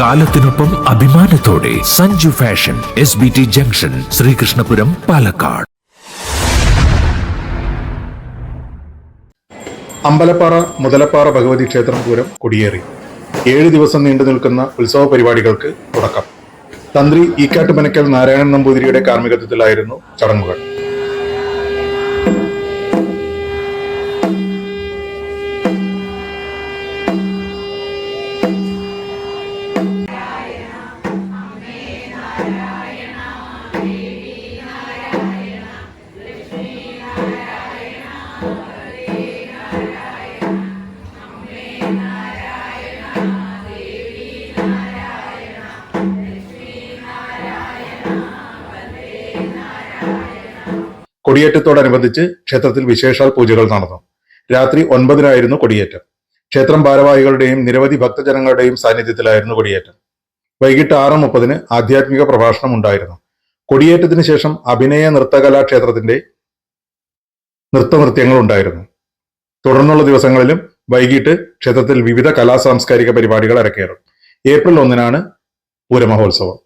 കാലത്തിനൊപ്പം അഭിമാനത്തോടെ Sanju fashion S B T junction Sreekrishnapuram Palakkad. Ambalappara Muthalappara Bhagavathi ക്ഷേത്രം പൂരം കൊടിയേറി. ഏഴ് ദിവസം നീണ്ടു നിൽക്കുന്ന ഉത്സവ പരിപാടികൾക്ക് തുടക്കം. തന്ത്രി ഈക്കാട്ടുമനക്കൽ നാരായണൻ നമ്പൂതിരിയുടെ കാർമ്മികത്വത്തിലായിരുന്നു ചടങ്ങുകൾ. കൊടിയേറ്റത്തോടനുബന്ധിച്ച് ക്ഷേത്രത്തിൽ വിശേഷാൽ പൂജകൾ നടന്നു. രാത്രി ഒൻപതിനായിരുന്നു കൊടിയേറ്റം. ക്ഷേത്രം ഭാരവാഹികളുടെയും നിരവധി ഭക്തജനങ്ങളുടെയും സാന്നിധ്യത്തിലായിരുന്നു കൊടിയേറ്റം. വൈകിട്ട് ആറ് മുപ്പതിന് ആധ്യാത്മിക പ്രഭാഷണം ഉണ്ടായിരുന്നു. കൊടിയേറ്റത്തിന് ശേഷം അഭിനയ നൃത്തകലാ ക്ഷേത്രത്തിന്റെ നൃത്തനൃത്യങ്ങൾ ഉണ്ടായിരുന്നു. തുടർന്നുള്ള ദിവസങ്ങളിലും വൈകിട്ട് ക്ഷേത്രത്തിൽ വിവിധ കലാ സാംസ്കാരിക പരിപാടികൾ അരക്കേറും ഏപ്രിൽ ഒന്നിനാണ് പൂരമഹോത്സവം.